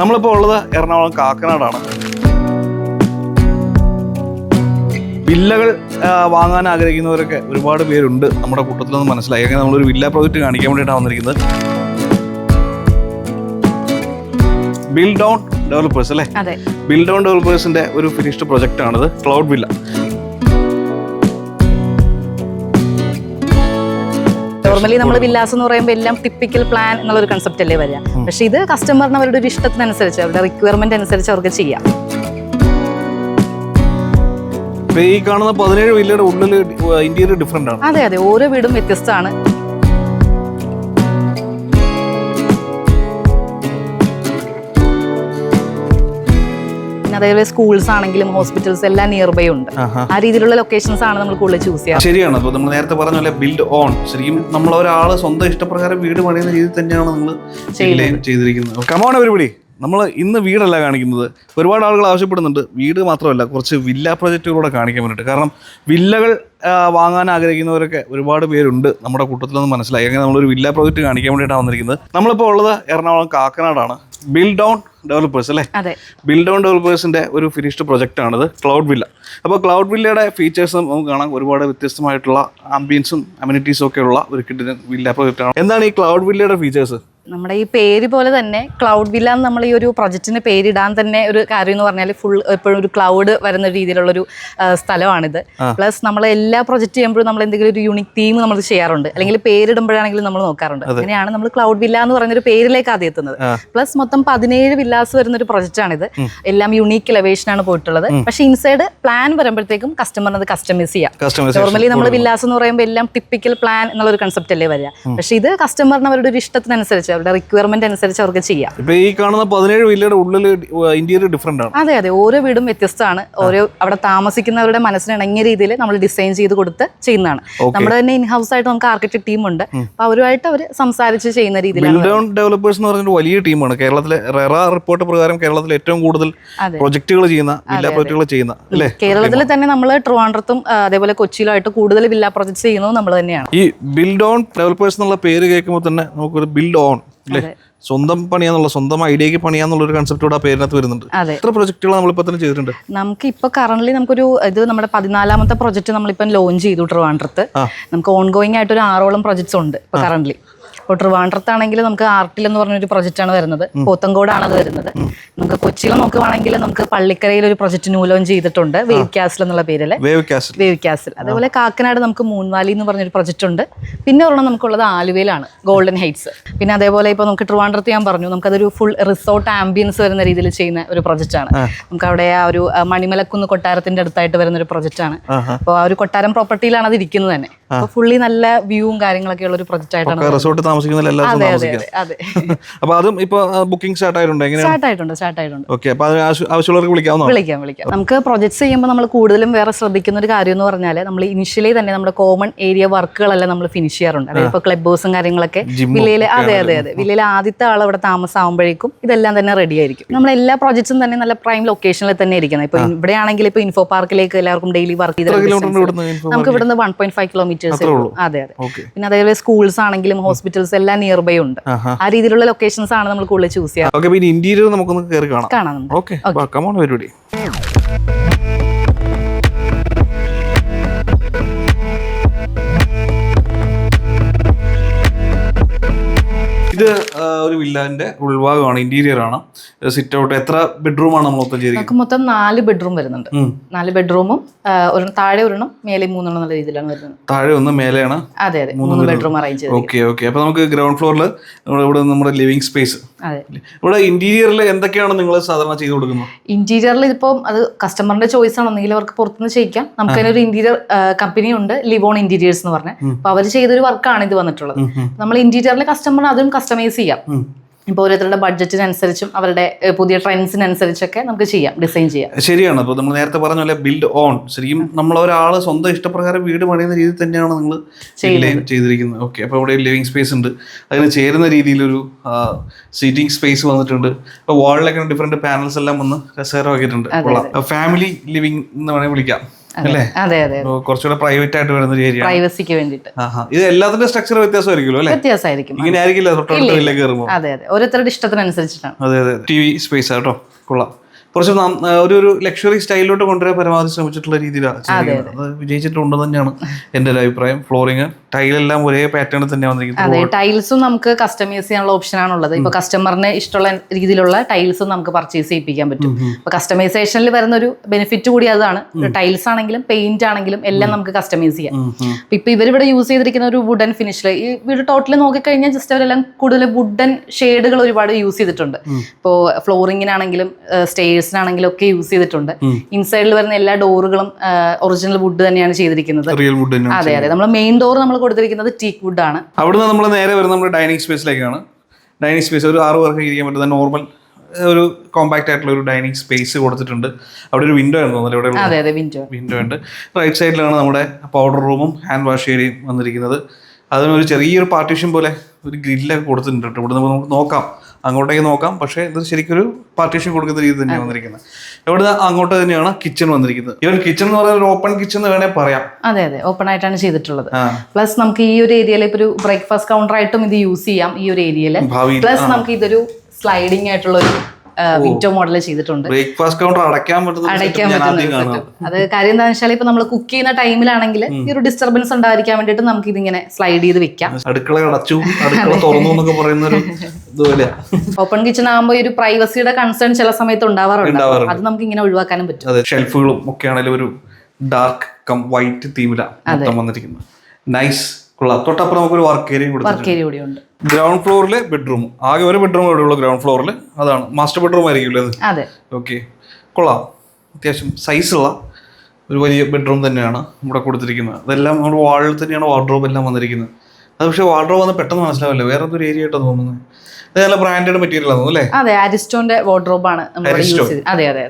നമ്മളിപ്പോൾ ഉള്ളത് എറണാകുളം കാക്കനാടാണ്. വില്ലകൾ വാങ്ങാൻ ആഗ്രഹിക്കുന്നവരൊക്കെ ഒരുപാട് പേരുണ്ട് നമ്മുടെ കൂട്ടത്തിലൊന്ന് മനസ്സിലായി. അങ്ങനെ നമ്മളൊരു വില്ല പ്രോജക്റ്റ് കാണിക്കാൻ വേണ്ടിയിട്ടാണ് വന്നിരിക്കുന്നത്. ബിൽഡൌൺ ഡെവലപ്പേഴ്സ് അല്ലേ? അതെ. ബിൽ ഡൗൺ ഡെവലപ്പേഴ്സിന്റെ ഒരു ഫിനിഷ്ഡ് പ്രൊജക്റ്റ് ആണിത്. ക്ലൗഡ് വില്ല നോർമലി നമ്മൾ വില്ലാസ് എന്ന് പറയുമ്പോൾ എല്ലാം ടിപ്പിക്കൽ പ്ലാൻ എന്നുള്ള ഒരു കൺസെപ്റ്റ് അല്ലേ വരിക. പക്ഷെ ഇത് കസ്റ്റമറിന് അവരുടെ ഒരു ഇഷ്ടത്തിനനുസരിച്ച് അവരുടെ റിക്വയർമെന്റ് അനുസരിച്ച് അവർക്ക് ചെയ്യാം. ഈ കാണുന്ന പതിനേഴ് വില്ലയുടെ ഉള്ളിൽ ഇന്ത്യയിൽ ഡിഫറെന്റ് ആണ്. അതെ അതെ. ഓരോ വീടും വ്യത്യസ്തമാണ്. അതേപോലെ സ്കൂൾസ് ആണെങ്കിലും ഹോസ്പിറ്റൽസ് എല്ലാം നിയർ ബൈ ഉണ്ട് ആ രീതിയിലുള്ള ലൊക്കേഷൻസ് ആണ് നമ്മൾ കൂടുതൽ ചൂസ് ചെയ്യുക ശരിയാണ്. അപ്പോൾ നമ്മൾ നേരത്തെ പറഞ്ഞ പോലെ ബിൽഡ് ഓൺ ശരിക്കും നമ്മൾ ഒരാൾ സ്വന്തം ഇഷ്ടപ്രകാരം വീട് പണിയുന്ന രീതിയിൽ തന്നെയാണ് നമ്മൾ ചെയ്തിരിക്കുന്നത്. കമോൺ പരിപാടി നമ്മൾ ഇന്ന് വീടല്ല കാണിക്കുന്നത്. ഒരുപാട് ആളുകൾ ആവശ്യപ്പെടുന്നുണ്ട്. വീട് മാത്രമല്ല കുറച്ച് വില്ല പ്രൊജക്റ്റുകളൂടെ കാണിക്കാൻ വേണ്ടിയിട്ട് കാരണം വില്ലകൾ വാങ്ങാൻ ആഗ്രഹിക്കുന്നവരൊക്കെ ഒരുപാട് പേരുണ്ട്. നമ്മുടെ കൂട്ടത്തിൽ നിന്ന് മനസ്സിലായി. അങ്ങനെ നമ്മളൊരു വില്ല പ്രോജക്റ്റ് കാണിക്കാൻ വേണ്ടിയിട്ടാണ് വന്നിരിക്കുന്നത്. നമ്മളിപ്പോൾ ഉള്ളത് എറണാകുളം കാക്കനാടാണ്. ബിൽഡ് ഡൗൺ ഡെവലപ്പേഴ്സ് അല്ലേ? അതെ. ബിൽ ഡൗൺ ഡെവലപ്പേഴ്സിന്റെ ഒരു ഫിനിഷ്ഡ് പ്രൊജക്റ്റ് ആണിത് ക്ലൗഡ് വില്ല അപ്പോൾ ക്ലൗഡ് വില്ലയുടെ ഫീച്ചേഴ്സും നമുക്ക് കാണാം. ഒരുപാട് വ്യത്യസ്തമായിട്ടുള്ള ആംബിയൻസും അമ്യൂണിറ്റീസും ഒക്കെ ഉള്ള ഒരു കിട്ടുന്ന വില്ല പ്രൊജക്റ്റ് ആണ് എന്താണ് ഈ ക്ലൗഡ് വില്ലയുടെ ഫീച്ചേഴ്സ് നമ്മുടെ ഈ പേര് പോലെ തന്നെ ക്ലൗഡ് വില്ല എന്ന് നമ്മൾ ഈ ഒരു പ്രൊജക്റ്റിന് പേരിടാൻ തന്നെ ഒരു കാര്യം എന്ന് പറഞ്ഞാൽ ഫുൾ എപ്പോഴും ഒരു ക്ലൗഡ് വരുന്ന രീതിയിലുള്ള ഒരു സ്ഥലമാണിത്. പ്ലസ് നമ്മൾ എല്ലാ പ്രൊജക്റ്റ് ചെയ്യുമ്പോഴും നമ്മൾ എന്തെങ്കിലും ഒരു യൂണിക് തീം നമ്മൾ ചെയ്യാറുണ്ട്. അല്ലെങ്കിൽ പേരിടുമ്പോഴാണെങ്കിലും നമ്മൾ നോക്കാറുണ്ട്. അങ്ങനെയാണ് നമ്മൾ ക്ലൗഡ് വില്ല എന്ന് പറയുന്ന ഒരു പേരിലേക്ക് ആദ്യം എത്തുന്നത്. പ്ലസ് മൊത്തം പതിനേഴ് വില്ലാസ് വരുന്ന ഒരു പ്രൊജക്റ്റ് ആണിത് എല്ലാം യുണീക്ക് എലവേഷൻ ആണ് പോയിട്ടുള്ളത്. പക്ഷേ ഇൻസൈഡ് പ്ലാൻ വരുമ്പോഴത്തേക്കും കസ്റ്റമറിന് അത് കസ്റ്റമൈസ് ചെയ്യാം. നോർമലി നമ്മൾ വില്ലാസ് എന്ന് പറയുമ്പോൾ എല്ലാം ടിപ്പിക്കൽ പ്ലാൻ എന്നുള്ള ഒരു കൺസെപ്റ്റ് അല്ലേ വരിക. പക്ഷേ ഇത് കസ്റ്റമറിന് അവരുടെ ഒരു ഇഷ്ടത്തിനനുസരിച്ച് അവരുടെ റിക്വയർമെന്റ് അനുസരിച്ച് അവർക്ക് ചെയ്യാം. ഇപ്പൊ ഈ കാണുന്ന പതിനേഴ് വില്ലയുടെ ഉള്ളിൽ ഇന്ത്യയിൽ ഡിഫറെന്റ് ആണ്. അതെ അതെ. ഓരോ വീടും വ്യത്യസ്തമാണ്. ഓരോ അവിടെ താമസിക്കുന്നവരുടെ മനസ്സിന് ഇണങ്ങിയ രീതിയിൽ നമ്മൾ ഡിസൈൻ ചെയ്ത് കൊടുത്ത് ചെയ്യുന്നതാണ്. നമ്മുടെ തന്നെ ഇൻ ഹൗസ് ആയിട്ട് നമുക്ക് ആർക്കിടെക്ട് ടീം ഉണ്ട്. അപ്പൊ അവരുമായിട്ട് അവർ സംസാരിച്ച് ചെയ്യുന്ന രീതിയിലാണ് ഡെവലപ്പേഴ്സ് എന്ന് പറഞ്ഞൊരു വലിയ ടീമാണ് കേരളത്തിലെ റെറ റിപ്പോർട്ട് പ്രകാരം കേരളത്തിൽ ഏറ്റവും കൂടുതൽ പ്രൊജക്ടുകൾ ചെയ്യുന്ന വില്ല ചെയ്യുന്ന അല്ലേ? കേരളത്തിൽ തന്നെ നമ്മൾ ട്രിവാൻഡ്രത്തും അതേപോലെ കൊച്ചിയിലായിട്ട് കൂടുതൽ വില്ലാ പ്രൊജക്ട് ചെയ്യുന്നത് നമ്മൾ തന്നെയാണ്. ഈ ബിൽഡ് ഓൺ ഡെവലപ്പേഴ്സ് എന്നുള്ള പേര് കേൾക്കുമ്പോൾ തന്നെ നമുക്കൊരു ബിൽഡ് ഓൺ അല്ലേ? സ്വന്തം പണിയാന്നുള്ള സ്വന്തം ഐഡിയക്ക് പണിയാന്നുള്ള ഒരു കൺസെപ്റ്റോട് ആ പേരിനകത്ത് വരുന്നുണ്ട്. എത്ര നമ്മൾ നമ്മളിപ്പോൾ തന്നെ ചെയ്തിട്ടുണ്ട്. നമുക്ക് ഇപ്പൊ കറന്റ് നമുക്കൊരു ഇത് നമ്മുടെ പതിനാലാമത്തെ പ്രൊജക്ട് നമ്മളിപ്പം ലോഞ്ച് ചെയ്തു ട്രിവാൻഡ്രത്ത്. നമുക്ക് ഓൺ ഗോയിങ് ആയിട്ട് ഒരു ആറോളം പ്രൊജക്ട്സ് ഉണ്ട് ഇപ്പൊ കറന്റ് ഇപ്പോൾ ട്രിവാൻഡ്രത്താണെങ്കിൽ നമുക്ക് ആർട്ടിൽ എന്ന് പറഞ്ഞൊരു പ്രൊജക്റ്റ് ആണ് വരുന്നത് പോത്തങ്കോടാണ് അത് വരുന്നത്. നമുക്ക് കൊച്ചിയിൽ നോക്കുവാണെങ്കിൽ നമുക്ക് പള്ളിക്കരയിൽ ഒരു പ്രൊജക്ട് ന്യൂ ലോഞ്ച് ചെയ്തിട്ടുണ്ട് വേവ് കാസിൽ എന്നുള്ള പേരിൽ വേവ് കാസിൽ. അതേപോലെ കാക്കനാട് നമുക്ക് മൂൺവാലി എന്ന് പറഞ്ഞൊരു പ്രൊജക്റ്റ് ഉണ്ട്. പിന്നെ ഒരെണ്ണം നമുക്കുള്ളത് ആലുവയിലാണ്. ഗോൾഡൻ ഹൈറ്റ്സ് പിന്നെ അതേപോലെ ഇപ്പോൾ നമുക്ക് ട്രിവാൻഡ്രത്ത് ഞാൻ പറഞ്ഞു നമുക്കതൊരു ഫുൾ റിസോർട്ട് ആംബിയൻസ് വരുന്ന രീതിയിൽ ചെയ്യുന്ന ഒരു പ്രൊജക്റ്റ് ആണ്. നമുക്ക് അവിടെ ആ ഒരു മണിമലക്കുന്ന് കൊട്ടാരത്തിന്റെ അടുത്തായിട്ട് വരുന്ന ഒരു പ്രൊജക്റ്റ് ആണ്. ആഹാ. അപ്പോൾ ആ ഒരു കൊട്ടാരം പ്രോപ്പർട്ടിയിലാണ് അത് ഇരിക്കുന്നത് തന്നെ. അപ്പോൾ ഫുള്ളി നല്ല വ്യൂവും കാര്യങ്ങളൊക്കെ ഉള്ള ഒരു പ്രൊജക്റ്റ് ആയിട്ടാണ് റിസോർട്ട് താമസിക്കുന്ന എല്ലാവർക്കും താമസിക്കാം. അപ്പൊ അതും ഇപ്പൊ ബുക്കിംഗ് സ്റ്റാർട്ട് ആയിട്ടുണ്ട്? സ്റ്റാർട്ട് ആയിട്ടുണ്ട് സ്റ്റാർട്ട് ആയിട്ടുണ്ട്. ഓക്കെ അപ്പൊ ആവശ്യമുള്ളവർക്ക് വിളിക്കാം വിളിക്കാം വിളിക്കാം. നമുക്ക് പ്രൊജക്ട്സ് ചെയ്യുമ്പോൾ നമ്മൾ കൂടുതലും വേറെ ശ്രദ്ധിക്കുന്ന ഒരു കാര്യം എന്ന് പറഞ്ഞാൽ നമ്മൾ ഇനിഷ്യലി തന്നെ നമ്മുടെ കോമൺ ഏരിയ വർക്കുകളെല്ലാം നമ്മൾ ഫിനിഷ് ചെയ്യാറുണ്ട്. അതായത് ഇപ്പോൾ ക്ലബ് ഹൗസും കാര്യങ്ങളൊക്കെ വില്ലയിലെ അതെ അതെ അതെ. വില്ലയിലെ ആദ്യത്തെ ആൾ അവിടെ താമസമാകുമ്പോഴേക്കും ഇതെല്ലാം തന്നെ റെഡി ആയിരിക്കും. നമ്മൾ എല്ലാ പ്രൊജക്ട്സും തന്നെ നല്ല പ്രൈം ലൊക്കേഷനിൽ തന്നെ ഇരിക്കുന്നത് ഇപ്പൊ ഇവിടെ ആണെങ്കിൽ ഇപ്പൊ ഇൻഫോ പാർക്കിലേക്ക് എല്ലാവർക്കും ഡെയിലി വർക്ക് ചെയ്ത് നമുക്ക് ഇവിടുന്ന് വൺ പോയിന്റ് ഫൈവ് കിലോമീറ്റേഴ്സ് അതെ അതെ. പിന്നെ അതേപോലെ സ്കൂൾസ് ആണെങ്കിലും ഹോസ്പിറ്റൽസ് എല്ലാം നിയർ ബൈ ഉണ്ട് ആ രീതിയിലുള്ള ലൊക്കേഷൻസ് ആണ് നമ്മൾ കൂടുതൽ ചൂസ് ചെയ്യാറ് ഇന്റീരിയർ നമുക്കൊന്ന് കയറി കാണാം. കാണാം നമുക്ക് ഓക്കെ പരിപാടി ഇത് ഒരു വില്ലാന്റെ ഉൾഭാഗമാണ് ഇന്റീരിയർ ആണ് സിറ്റ് ഔട്ട് എത്ര ബെഡ്റൂം ആണ് മൊത്തം ചെയ്തിരിക്കുന്നത്? മൊത്തം നാല് ബെഡ്റൂം വരുന്നുണ്ട്. നാല് ബെഡ്റൂമും ഒരു താഴെ ഒരെണ്ണം മേലെ മൂന്നെണ്ണം എന്നുള്ള രീതിയിലാണ് വരുന്നത്. താഴെ ഒന്ന് മേലെയാണ് അതെ അതെ. മൂന്ന് ബെഡ്റൂം. Arrange okay okay. അപ്പൊ നമുക്ക് ഗ്രൗണ്ട് ഫ്ലോറിൽ ഇവിടെ നമ്മുടെ ലിവിംഗ് സ്പേസ് ഇവിടെ ഇന്റീരിയറിൽ എന്തൊക്കെയാണ് നിങ്ങൾ സാധാരണ ചെയ്തു കൊടുക്കുന്നത്? ഇന്റീരിയറിൽ ഇപ്പം അത് കസ്റ്റമറിന്റെ ചോയ്സ് ആണ്. ഒന്നെങ്കിൽ അവർക്ക് പുറത്തുനിന്ന് ചെയ്യിക്കാം. നമുക്ക് അതിന് ഒരു ഇന്റീരിയർ കമ്പനി ഉണ്ട് ലിവോൺ ഇന്റീരിയേഴ്സ് എന്ന് പറഞ്ഞ. അപ്പൊ അവർ ചെയ്തൊരു വർക്കാണ് ഇത് വന്നിട്ടുള്ളത്. നമ്മൾ ഇന്റീരിയറിലെ കസ്റ്റമർ അതും കസ്റ്റമൈസ് ചെയ്യാം. ഇപ്പോൾ ഓരോരുത്തരുടെ ബഡ്ജറ്റിനനുസരിച്ചും അവരുടെ പുതിയ ട്രെൻഡ്സിനനുസരിച്ചൊക്കെ നമുക്ക് ചെയ്യാം ഡിസൈൻ ചെയ്യാം. ശരിയാണ്. അപ്പോൾ നമ്മൾ നേരത്തെ പറഞ്ഞ പോലെ ബിൽഡ് ഓൺ ശരിക്കും നമ്മൾ ഒരാൾ സ്വന്തം ഇഷ്ടപ്രകാരം വീട് പണിയുന്ന രീതി തന്നെയാണ് നിങ്ങൾ ചെയ്തിരിക്കുന്നത്. ഓക്കെ അപ്പോൾ ഇവിടെ ലിവിങ് സ്പേസ് ഉണ്ട്. അതിന് ചേരുന്ന രീതിയിലൊരു സീറ്റിംഗ് സ്പേസ് വന്നിട്ടുണ്ട്. അപ്പോൾ വാളിലൊക്കെ ഡിഫറെന്റ് പാനൽസ് എല്ലാം വന്ന് കൊള്ളാം. ഫാമിലി ലിവിംഗ് എന്ന് വേണമെങ്കിൽ വിളിക്കാം. അല്ലേ? അതെ അതെ കുറച്ചുകൂടെ പ്രൈവറ്റ് ആയിട്ട് വരുന്ന ഒരു ഏരിയ പ്രൈവസിക്ക് വേണ്ടിയിട്ട്. ഇത് എല്ലാത്തിന്റെ സ്ട്രക്ചർ വ്യത്യാസമായിരിക്കുമല്ലോ അല്ലേ? വ്യത്യാസമായിരിക്കും. ഇങ്ങനെ ആയിരിക്കില്ല കയറുമ്പോൾ. അതെ അതെ. ഓരോരുത്തരുടെ ഇഷ്ടത്തിനനുസരിച്ചിട്ടാണ്. അതെ അതെ ടി വി സ്പേസ് കേട്ടോ. കൊള്ളാം. കുറച്ച് നാം- ഒരു ഒരു ലക്ഷറി സ്റ്റൈലിലോട്ട് കൊണ്ടുവരാൻ പരമാവധി ശ്രമിച്ചിട്ടുള്ള രീതിയിലാണ് വിജയിച്ചിട്ടുണ്ടെന്ന് തന്നെയാണ് എന്റെ ഒരു അഭിപ്രായം. ഫ്ലോറിങ് ടൈലെല്ലാം ഒരേ പാറ്റേൺ തന്നെ അതെ ടൈൽസും നമുക്ക് കസ്റ്റമൈസ് ചെയ്യാനുള്ള ഓപ്ഷൻ ആണുള്ളത്. ഇപ്പൊ കസ്റ്റമറിന് ഇഷ്ടമുള്ള രീതിയിലുള്ള ടൈൽസും നമുക്ക് പർച്ചേസ് ചെയ്യിപ്പിക്കാൻ പറ്റും. അപ്പൊ കസ്റ്റമൈസേഷനിൽ വരുന്ന ഒരു ബെനിഫിറ്റ് കൂടി അതാണ്. ടൈൽസ് ആണെങ്കിലും പെയിന്റ് ആണെങ്കിലും എല്ലാം നമുക്ക് കസ്റ്റമൈസ് ചെയ്യാം. അപ്പൊ ഇപ്പൊ ഇവരിവിടെ യൂസ് ചെയ്തിരിക്കുന്ന ഒരു വുഡൻ ഫിനിഷിൽ ഈ വീട് ടോട്ടലി നോക്കിക്കഴിഞ്ഞാൽ ജസ്റ്റ് അവരെല്ലാം കൂടുതൽ വുഡൻ ഷെയ്ഡുകൾ ഒരുപാട് യൂസ് ചെയ്തിട്ടുണ്ട്. ഇപ്പോൾ ഫ്ലോറിങ്ങിനാണെങ്കിലും സ്റ്റേഴ്സിനാണെങ്കിലും ഒക്കെ യൂസ് ചെയ്തിട്ടുണ്ട്. ഇൻസൈഡിൽ വരുന്ന എല്ലാ ഡോറുകളും ഒറിജിനൽ വുഡ് തന്നെയാണ് ചെയ്തിരിക്കുന്നത്. അതെ അതെ. നമ്മൾ മെയിൻ ഡോർ നമ്മൾ കൊടുത്തിരിക്കുന്നത് ടീക്ക് വുഡ് ആണ് അവിടുന്ന് നമ്മൾ നേരെ വരുന്നത് നമ്മുടെ ഡൈനിങ് സ്പേസിലേക്കാണ്. ഡൈനിങ് സ്പേസ് ഒരു ആറ് പേർക്ക് ഇരിക്കാൻ പറ്റുന്ന നോർമൽ ഒരു കോമ്പാക്റ്റ് ആയിട്ടുള്ള ഒരു ഡൈനിങ് സ്പേസ് കൊടുത്തിട്ടുണ്ട്. അവിടെ ഒരു വിൻഡോ ആണ് തോന്നുന്നത് ഇവിടെ അതെ അതെ വിൻഡോ വിൻഡോ ഉണ്ട്. റൈറ്റ് സൈഡിലാണ് നമ്മുടെ പൗഡർ റൂമും ഹാൻഡ് വാഷ് ഏരിയയും വന്നിരിക്കുന്നത്. അതിനൊരു ചെറിയൊരു പാർട്ടീഷൻ പോലെ ഒരു ഗ്രില്ലൊക്കെ കൊടുത്തിട്ടുണ്ട്. ഇവിടെ നമുക്ക് നോക്കാം. അങ്ങോട്ടേക്ക് നോക്കാം. പക്ഷേ ഇത് ശരിക്കും ഒരു പാർട്ടീഷൻ കൊടുക്കുന്ന രീതി തന്നെയാണ് വന്നിരിക്കുന്നത്. ഇവിടെ അങ്ങോട്ട് തന്നെയാണ് കിച്ചൺ വന്നിരിക്കുന്നത്. ഇവൻ കിച്ചൺ എന്ന് പറയുന്നത് ഓപ്പൺ കിച്ചൺ എന്ന് വേണേൽ പറയാം. അതെ അതെ. ഓപ്പൺ ആയിട്ടാണ് ചെയ്തിട്ടുള്ളത്. പ്ലസ് നമുക്ക് ഈ ഒരു ഏരിയയിൽ ഇപ്പൊ ഒരു ബ്രേക്ക്ഫാസ്റ്റ് കൗണ്ടർ ആയിട്ടും ഇത് യൂസ് ചെയ്യാം ഈ ഒരു ഏരിയയിൽ പ്ലസ് നമുക്ക് ഇതൊരു സ്ലൈഡിംഗ് ആയിട്ടുള്ള ഒരു വിൻഡോ മോഡൽ ചെയ്തിട്ടുണ്ട്. ബ്രേക്ക്ഫാസ്റ്റ് കൗണ്ടർ അടയ്ക്കാൻ പറ്റുന്ന. അത് കാര്യം എന്താണെന്ന് വെച്ചാൽ ഇപ്പൊ നമ്മൾ കുക്ക് ചെയ്യുന്ന ടൈമിലാണെങ്കിൽ ഈ ഒരു ഡിസ്റ്റർബൻസ് ഉണ്ടായിരിക്കാൻ വേണ്ടിട്ട് നമുക്ക് ഇതിങ്ങനെ സ്ലൈഡ് ചെയ്ത് വെക്കാം. അടുക്കള അടച്ചു അടുക്കള തുറന്നു എന്നൊക്കെ പറയുന്ന ഒരു ഓപ്പൺ കിച്ചൺ ആകുമ്പോൾ ഒരു പ്രൈവസിയുടെ കൺസേൺ ചില സമയത്ത് ഉണ്ടാവാറുണ്ട്. അത് നമുക്ക് ഇങ്ങനെ ഒഴിവാക്കാനും പറ്റും. ഷെൽഫുകളും ഒക്കെ ആണെങ്കിലും ഒരു ഡാർക്ക് കം വൈറ്റ് തീമിലാണ് മൊത്തം വന്നിരിക്കുന്നത്. നൈസ് കൊള്ളാം. തൊട്ടപ്പുറം നമുക്കൊരു വർക്ക് കൊടുത്തിട്ടുണ്ട് വർക്ക് ഏരിയ കൂടി ഉണ്ട് ഗ്രൗണ്ട് ഫ്ലോറിലെ ബെഡ്റൂം ആകെ ഒരു ബെഡ്റൂം ഇവിടെ ഉള്ളൂ ഗ്രൗണ്ട് ഫ്ലോറിൽ അതാണ്. മാസ്റ്റർ ബെഡ്റൂം ആയിരിക്കുമല്ലോ അത്. ഓക്കെ കൊള്ളാം. അത്യാവശ്യം സൈസുള്ള ഒരു വലിയ ബെഡ്റൂം തന്നെയാണ് ഇവിടെ കൊടുത്തിരിക്കുന്നത്. അതെല്ലാം നമ്മുടെ വാളിൽ തന്നെയാണ് വാർഡ്രോബ് എല്ലാം വന്നിരിക്കുന്നത്. അത് പക്ഷേ വാർഡ്രോബ് വന്ന് പെട്ടെന്ന് മനസ്സിലാവില്ല. വേറെ എന്തൊരു ഏരിയ ആയിട്ടാണ് തോന്നുന്നത്? നല്ല ബ്രാൻഡഡ് മെറ്റീരിയൽ ആണ് അല്ലേ? അതെ അരിസ്റ്റോന്റെ വാർഡ്രോബ് ആണ് നമ്മൾ യൂസ്. ചെയ്ത്. അതെ അതെ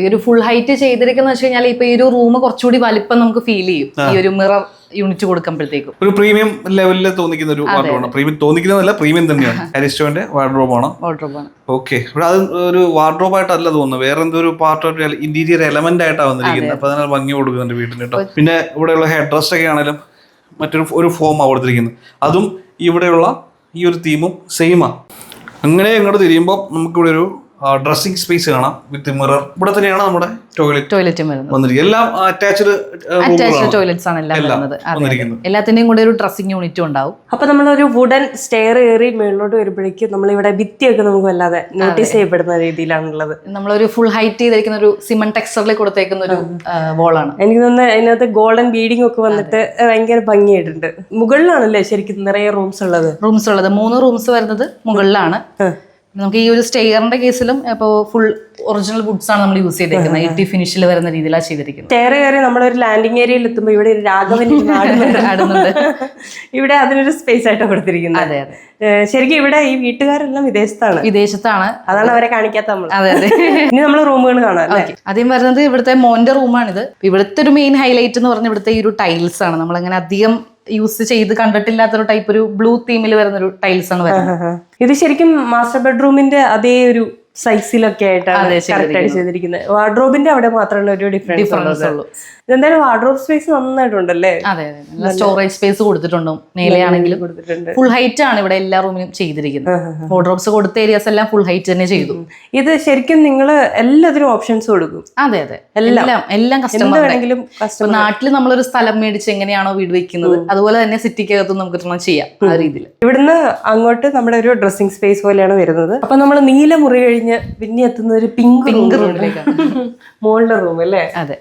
ഈ ഒരു ഫുൾ ഹൈറ്റ് ചെയ്തിരിക്കുന്ന വെച്ച് കഴിഞ്ഞാൽ ഇപ്പൊ ഈ ഒരു റൂം കുറച്ചുകൂടി വലിപ്പം നമുക്ക് ഫീൽ ചെയ്യും. ഈ ഒരു മിറർ യൂണിറ്റ് കൊടുക്കുമ്പോഴത്തേക്കും. ഒരു പ്രീമിയം ലെവലിൽ തോന്നിക്കുന്ന ഒരു വാർഡ്രോബാണ് പ്രീമിയം തോന്നിക്കുന്നതല്ല പ്രീമിയം തന്നെയാണ്. അരിസ്റ്റോന്റെ ആണ്. വാർഡ്രോബ് ആണ്. ഓക്കെ ഇവിടെ അത് ഒരു വാർഡ്രോബ് ആയിട്ടല്ല തോന്നുന്നത് വേറെ എന്തോ ഒരു പാർട്ട് ഓഫ് ഇന്റീരിയർ എലമെന്റ് ആയിട്ടാണ് വന്നിരിക്കുന്നത്. അപ്പൊ അതിനാൽ ഭംഗി കൊടുക്കുന്നുണ്ട് വീട്ടിൽ കേട്ടോ. പിന്നെ ഇവിടെയുള്ള ഹെഡ് റെസ്റ്റ് ഒക്കെ ആണെങ്കിലും മറ്റൊരു ഒരു ഫോമാണ് കൊടുത്തിരിക്കുന്നത്. അതും ഇവിടെയുള്ള ഈ ഒരു തീമും സെയിമാണ് അങ്ങനെ ഇങ്ങോട്ട് തിരിയുമ്പോൾ നമുക്കിവിടെ ഒരു ഡ്രസ്സിംഗ് സ്പേസ് കാണാം വിത്ത് മിറർ ഇവിടെ തന്നെയാണ് നമ്മുടെ ടോയ്ലറ്റ് ടോയ്ലറ്റും വന്നിരിക്കുന്നത്. എല്ലാം അറ്റാച്ച്ഡ് അറ്റാച്ച്ഡ് ടോയ്ലറ്റ്സ് ആണ് എല്ലാം വന്നത് വരുന്നത്. എല്ലാത്തിന്റെയും കൂടെ ഒരു ഡ്രസ്സിംഗ് യൂണിറ്റും ഉണ്ടാവും. അപ്പൊ നമ്മളൊരു വുഡൻ സ്റ്റെയർ കയറി മേളിലോട്ട് വരുമ്പോഴേക്കും നമ്മളിവിടെ ഭിത്തിയൊക്കെ നമുക്ക് വല്ലാതെ നോട്ടീസ് ചെയ്യപ്പെടുന്ന രീതിയിലാണുള്ളത്. നമ്മളൊരു ഫുൾ ഹൈറ്റ് ചെയ്തിരിക്കുന്ന ഒരു സിമന്റ് ടെക്സ്ചറിൽ കൊടുത്തേക്കുന്ന ഒരു വോളാണ് എനിക്ക് തോന്നുന്നു അതിനകത്ത് ഗോൾഡൻ ബീഡിംഗ് ഒക്കെ വന്നിട്ട് ഭയങ്കര ഭംഗിയായിട്ടുണ്ട്. മുകളിലാണല്ലേ ശരിക്കും നിറയെ റൂംസ് ഉള്ളത്? റൂംസ് ഉള്ളത്. മൂന്ന് റൂംസ് വരുന്നത് മുകളിലാണ്. നമുക്ക് ഈ ഒരു സ്റ്റെയറിന്റെ കേസിലും ഇപ്പോൾ ഫുൾ ഒറിജിനൽ വുഡ്സ് ആണ് നമ്മൾ യൂസ് ചെയ്തേക്കുന്നത്. ഈ ഫിനിഷിൽ വരുന്ന രീതിയിലാണ് ചെയ്തിരിക്കുന്നത്. സ്റ്റെയർ കയറി നമ്മളൊരു ലാൻഡിംഗ് ഏരിയയിൽ എത്തുമ്പോൾ ഇവിടെ ഒരു രാഘവൻ ആടുന്നുണ്ട്. ഇവിടെ അതിനൊരു സ്പേസ് ആയിട്ട് കൊടുത്തിരിക്കുന്നത്. അതെ അതെ. ശരിക്കും ഇവിടെ ഈ വീട്ടുകാരെല്ലാം വിദേശത്താണ്. വിദേശത്താണ്. അതാണ് അവരെ കാണിക്കാത്ത നമ്മൾ അതെ അതെ. ഇനി നമ്മൾ റൂമുകൾ കാണാം ആദ്യം വരുന്നത് ഇവിടുത്തെ മോന്റെ റൂമാണിത് ഇവിടുത്തെ ഒരു മെയിൻ ഹൈലൈറ്റ് എന്ന് പറഞ്ഞാൽ ഇവിടുത്തെ ഈ ഒരു ടൈൽസ് ആണ്. നമ്മളങ്ങനെ അധികം യൂസ് ചെയ്ത് കണ്ടിട്ടില്ലാത്തൊരു ടൈപ്പ് ഒരു ബ്ലൂ തീമിൽ വരുന്ന ഒരു ടൈൽസ് ആണ് വരുന്നത്. ഇത് ശരിക്കും മാസ്റ്റർ ബെഡ്റൂമിന്റെ അതേ ഒരു സൈസിലൊക്കെ ആയിട്ടാണ് കറക്റ്റായിട്ട് ചെയ്തിരിക്കുന്നത്. വാർഡ്രോബിന്റെ അവിടെ മാത്രമല്ല ഒരു ഡിഫറൻസ് ഡിഫറൻസ് ഉള്ളൂ. ഇതെന്തായാലും വാർഡ്രോബ് സ്പേസ് നന്നായിട്ടുണ്ടല്ലേ? അതെ അതെ സ്റ്റോറേജ് സ്പേസ് കൊടുത്തിട്ടുണ്ട്. മേലെയാണെങ്കിലും കൊടുത്തിട്ടുണ്ട്. ഫുൾ ഹൈറ്റ് ആണ് ഇവിടെ എല്ലാ റൂമിലും ചെയ്തിരിക്കുന്നത്. വാർഡ്രോബ്സ് കൊടുത്ത ഏരിയാസ് എല്ലാം ഫുൾ ഹൈറ്റ് തന്നെ ചെയ്തു. ഇത് ശരിക്കും നിങ്ങൾ എല്ലാത്തിനും ഓപ്ഷൻസ് കൊടുക്കും. അതെ അതെ. എല്ലാം. എല്ലാം കസ്റ്റമർ വേണമെങ്കിലും നാട്ടിൽ നമ്മളൊരു സ്ഥലം മേടിച്ച് എങ്ങനെയാണോ വീട് വെക്കുന്നത് അതുപോലെ തന്നെ സിറ്റിക്കകത്ത് നമുക്ക് ചെയ്യാം ആ രീതിയിൽ ഇവിടുന്ന് അങ്ങോട്ട് നമ്മുടെ ഒരു ഡ്രസ്സിംഗ് സ്പേസ് പോലെയാണ് വരുന്നത്. അപ്പൊ നമ്മൾ നീല മുറി കഴിഞ്ഞ് പിന്നെ എത്തുന്ന ഒരു പിങ്ക് പിങ്ക് റൂം റൂമിലേക്കാണ് മുകളിലെ റൂം അല്ലേ? അതെ.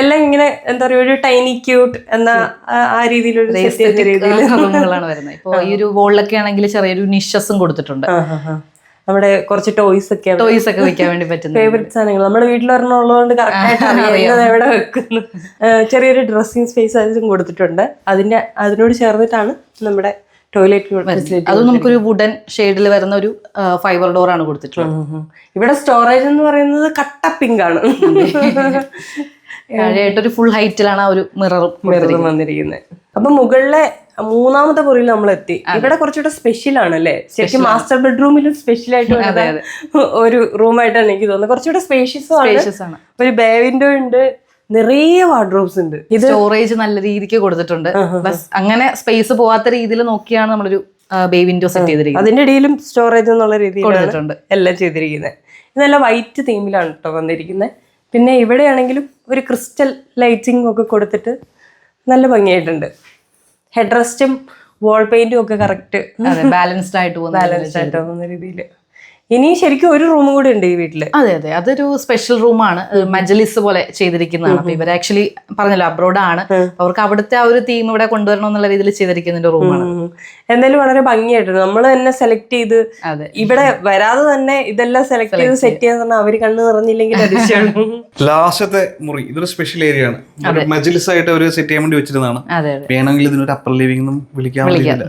എല്ലാം ഇങ്ങനെ എന്താ പറയുക ഒരു ടൈനി ക്യൂട്ട് എന്ന ആ- രീതിയിലുള്ള രീതിയിലൊരു റൂമുകളാണ് വരുന്നത്. ഇപ്പൊ ഈ ഒരു വോളിലൊക്കെ ആണെങ്കിൽ ചെറിയൊരു നിഷസും കൊടുത്തിട്ടുണ്ട്. നമ്മുടെ കുറച്ച് ടോയ്സ് ഒക്കെ ടോയ്സ് ഒക്കെ വെക്കാൻ വേണ്ടി പറ്റുന്ന ഫേവറേറ്റ് സാധനങ്ങൾ. നമ്മുടെ വീട്ടിലൊരെണ്ണം ഉള്ളതുകൊണ്ട് കറക്റ്റ് ആയിട്ട് അറിയാം. ഇന്നത് എവിടെ വെക്കുന്നു. ചെറിയൊരു ഡ്രസ്സിങ് സ്പേസ് അതിലും കൊടുത്തിട്ടുണ്ട്. അതിന്റെ അതിനോട് ചേർന്നിട്ടാണ് നമ്മുടെ ടോയ്ലറ്റ് ഫെസിലിറ്റി നമുക്കൊരു വുഡൻ ഷെയ്ഡിൽ വരുന്ന ഒരു ഫൈബർ ഡോർ ആണ് കൊടുത്തിട്ടുള്ളത്. ഇവിടെ സ്റ്റോറേജ് എന്ന് പറയുന്നത് കട്ട പിങ്ക് ആണ്. ഒരു ഫുൾ ഹൈറ്റിലാണ് ആ ഒരു മിററും മിറർ വന്നിരിക്കുന്നത്. അപ്പൊ മുകളിലെ മൂന്നാമത്തെ മുറിയിൽ നമ്മൾ എത്തി ഇവിടെ കുറച്ചുകൂടെ സ്പെഷ്യൽ ആണ് അല്ലേ? ശരിക്കും മാസ്റ്റർ ബെഡ്റൂമിലും സ്പെഷ്യൽ ആയിട്ട് ഒരു റൂമായിട്ടാണ് എനിക്ക് തോന്നുന്നത്. കുറച്ചുകൂടെ സ്പേഷ്യസും സ്പേഷ്യസ് ആണ്. ഒരു ബേ വിൻഡോ ഉണ്ട്. നിറയെ വാർഡ്രോബ്സ് ഉണ്ട്. ഇത് സ്റ്റോറേജ് നല്ല രീതിക്ക് കൊടുത്തിട്ടുണ്ട്. ബസ് അങ്ങനെ സ്പേസ് പോവാത്ത രീതിയിൽ നോക്കിയാണ് നമ്മളൊരു ബേ വിൻഡോ സെറ്റ് ചെയ്തിരിക്കുന്നത്. അതിന്റെ ഇടയിലും സ്റ്റോറേജ് എന്നുള്ള രീതിയിലാണ് കൊടുത്തിട്ടുണ്ട്. എല്ലാം ചെയ്തിരിക്കുന്നത്. ഇതെല്ലാം നല്ല വൈറ്റ് തീമിലാണ് കേട്ടോ വന്നിരിക്കുന്നത്. പിന്നെ ഇവിടെയാണെങ്കിലും ഒരു ക്രിസ്റ്റൽ ലൈറ്റിംഗ് ഒക്കെ കൊടുത്തിട്ട് നല്ല ഭംഗിയായിട്ടുണ്ട്. ഹെഡ് റെസ്റ്റും വാൾ പെയിന്റും ഒക്കെ കറക്റ്റ് ബാലൻസ്ഡ് ആയിട്ട് ബാലൻസ്ഡ് ആയിട്ട് പോകുന്ന രീതിയിൽ ഇനി ശരിക്കും ഒരു റൂം കൂടി ഉണ്ട് ഈ വീട്ടിൽ. അതെ അതെ. അതൊരു സ്പെഷ്യൽ റൂമാണ് മജലിസ് പോലെ ചെയ്തിരിക്കുന്നതാണ്. അപ്പൊ ഇവർ ആക്ച്വലി പറഞ്ഞല്ലോ അബ്രോഡ് ആണ്. അവർക്ക് അവിടുത്തെ ആ ഒരു തീം ഇവിടെ കൊണ്ടുവരണം എന്നുള്ള രീതിയിൽ ചെയ്തിരിക്കുന്ന റൂമാണ്. എന്തായാലും വളരെ ഭംഗിയായിട്ടുണ്ട്. നമ്മൾ തന്നെ സെലക്ട് ചെയ്ത് ഇവിടെ വരാതെ തന്നെ ഇതെല്ലാം സെലക്ട് ചെയ്ത് സെറ്റ് ചെയ്യാൻ പറഞ്ഞാൽ അവർ കണ്ണ് നിറഞ്ഞില്ലെങ്കിൽ ലാസ്റ്റത്തെ മുറി ഇതൊരു സ്പെഷ്യൽ ഏരിയ ആണ്. മജലിസ് ആയിട്ട് അവർ സെറ്റ് ചെയ്യാൻ വേണ്ടി വെച്ചിരുന്നതാണ്. വേണമെങ്കിൽ ഇതിനൊരു അപ്പർ ലിവിംഗ് എന്നും വിളിക്കാൻ പറ്റില്ല.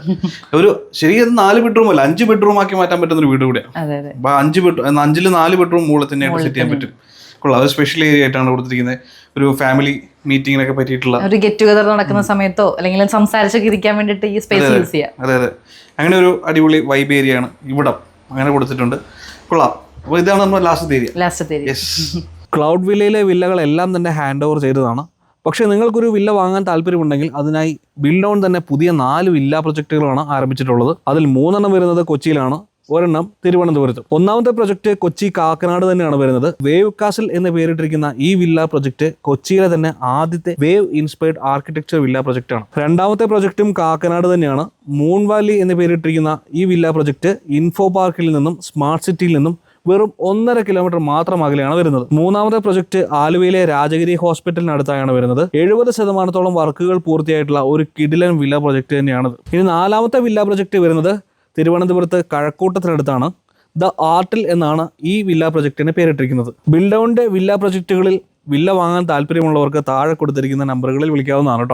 ഒരു ശരിക്കും നാല് ബെഡ്റൂം അല്ല അഞ്ച് ബെഡ്റൂം ആക്കി മാറ്റാൻ പറ്റുന്ന ഒരു വീട് കൂടെയാണ് അതെ. അഞ്ച് ബെഡ്റൂം അഞ്ചിൽ നാല് ബെഡ്റൂം മുകളിൽ തന്നെ സെറ്റ് ചെയ്യാൻ പറ്റും. കൊള്ളാം. അത് സ്പെഷ്യൽ ഏരിയ ആയിട്ടാണ് കൊടുത്തിരിക്കുന്നത്. ഒരു ഫാമിലി മീറ്റിംഗിനൊക്കെ പറ്റിയിട്ടുള്ള ഒരു ഗെറ്റ് ടുഗദർ നടക്കുന്ന സമയത്തോ അല്ലെങ്കിൽ സംസാരിച്ചൊക്കെ ഇരിക്കാൻ വേണ്ടിയിട്ട് ഈ സ്പേസ് യൂസ് ചെയ്യാം. അതെ അതെ. അങ്ങനെ ഒരു അടിപൊളി വൈബ് ഏരിയ ആണ് ഇവിടം. അങ്ങനെ കൊടുത്തിട്ടുണ്ട്. കൊള്ളാം. അപ്പോൾ ഇതാണ് നമ്മുടെ last area last area yes cloud വില്ലയിലെ വില്ലകളെല്ലാം തന്നെ ഹാൻഡ് ഓവർ ചെയ്തതാണ്. പക്ഷേ നിങ്ങൾക്കൊരു വില്ല വാങ്ങാൻ താല്പര്യമുണ്ടെങ്കിൽ അതിനായി ബിൽഡ് ഓൺ തന്നെ പുതിയ നാല് വില്ല പ്രൊജക്റ്റുകളാണ് ആരംഭിച്ചിട്ടുള്ളത്. അതിൽ മൂന്നെണ്ണം വരുന്നത് കൊച്ചിയിലാണ്. ഒരെണ്ണം തിരുവനന്തപുരത്ത്. ഒന്നാമത്തെ പ്രൊജക്ട് കൊച്ചി കാക്കനാട് തന്നെയാണ് വരുന്നത്. വേവ് കാസിൽ എന്ന് പേരിട്ടിരിക്കുന്ന ഈ വില്ല പ്രൊജക്ട് കൊച്ചിയിലെ തന്നെ ആദ്യത്തെ wave inspired architecture villa project ആണ് രണ്ടാമത്തെ പ്രൊജക്റ്റും കാക്കനാട് തന്നെയാണ്. മൂൺ വാലി എന്ന് പേരിട്ടിരിക്കുന്ന ഈ വില്ല പ്രൊജക്ട് ഇൻഫോ പാർക്കിൽ നിന്നും സ്മാർട്ട് സിറ്റിയിൽ നിന്നും വെറും ഒന്നര കിലോമീറ്റർ മാത്രം അകലെയാണ് വരുന്നത്. മൂന്നാമത്തെ പ്രൊജക്ട് ആലുവയിലെ രാജഗിരി ഹോസ്പിറ്റലിനടുത്തായാണ് വരുന്നത്. എഴുപത് ശതമാനത്തോളം വർക്കുകൾ പൂർത്തിയായിട്ടുള്ള ഒരു കിഡിലൻ വില്ല പ്രൊജക്ട് തന്നെയാണ് ഇനി നാലാമത്തെ വില്ല പ്രൊജക്ട് വരുന്നത് തിരുവനന്തപുരത്ത് കഴക്കൂട്ടത്തിനടുത്താണ് ദ ആർട്ടിൽ എന്നാണ് ഈ വില്ല പ്രൊജക്ടിന് പേരിട്ടിരിക്കുന്നത്. ബിൽഡൗണിന്റെ വില്ല പ്രൊജക്റ്റുകളിൽ വില്ല വാങ്ങാൻ താല്പര്യമുള്ളവർക്ക് താഴെ കൊടുത്തിരിക്കുന്ന നമ്പറുകളിൽ വിളിക്കാവുന്നതാണ് കേട്ടോ.